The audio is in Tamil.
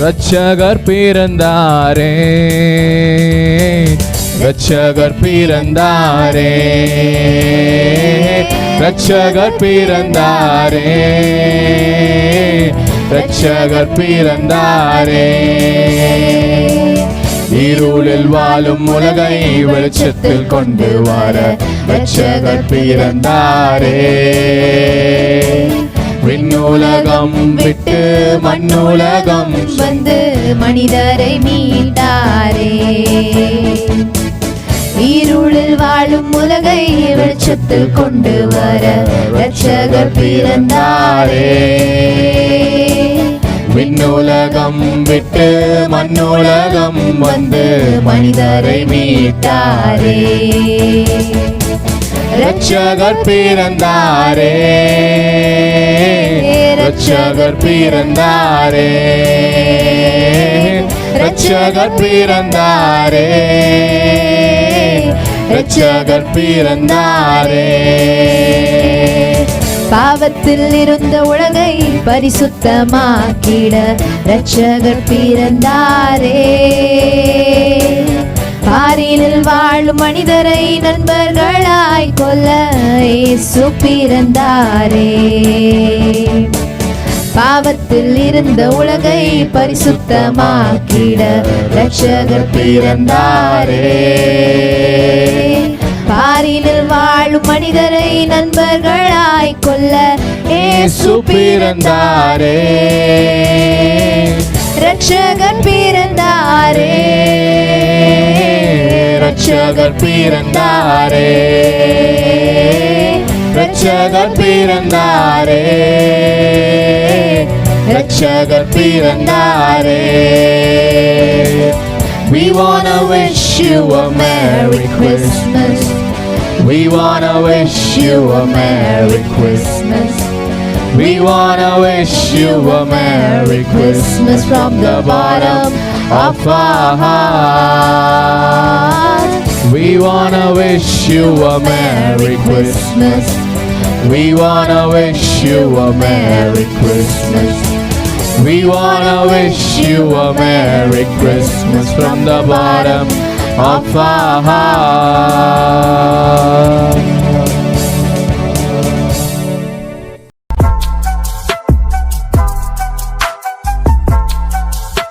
ரட்சகர் பிறந்தாரே. ரட்சகர் பிறந்தாரே. ரட்சகர் பிறந்தாரே. ரட்சகர் பிறந்தாரே. இருளில் வாழும் உலகை வெளிச்சத்தில் கொண்டு வர ரட்சகர் பிறந்தாரே. விண்ணுலகம் விட்டு மண்ணுலகம் வந்து மனிதரை மீட்டாரே. இருளில் வாழும் உலகை வெளிச்சத்தில் கொண்டு வர ரட்சகர் பிறந்தாரே. விண்ணுலகம் விட்டு மண்ணுலகம் வந்து மனிதரை மீட்டாரே. ரட்சகர் பிறந்தாரே. ரட்சகர் பிறந்தாரே. ரட்சகர் பிறந்தாரே. ரட்சகர் பிறந்தாரே. பாவத்தில் இருந்த உலகை பரிசுத்தமாக்கிட ரட்சகர் பிறந்தாரே. பாரினில் வாழும் மனிதரை நண்பர்களாய் கொல்ல இயேசு பிறந்தாரே. பாவத்தில் இருந்த உலகை பரிசுத்தமாக்கிட ரட்சகர் பிறந்தாரே. பாரினில் வாழும் மனிதரை நண்பர்களாய் கொல்ல இயேசு பிறந்தாரே. ரட்சகர் பிறந்தாரே. രക്ഷകർ പിറന്നാരേ രക്ഷകർ പിറന്നാരേ രക്ഷകർ പിറന്നാരേ We wanna wish you a Merry Christmas. We wanna wish you a Merry Christmas. We wanna wish you a Merry Christmas from the bottom of our heart. We wanna wish you a Merry Christmas. We wanna wish you a Merry Christmas. We wanna wish you a Merry Christmas from the bottom of our heart.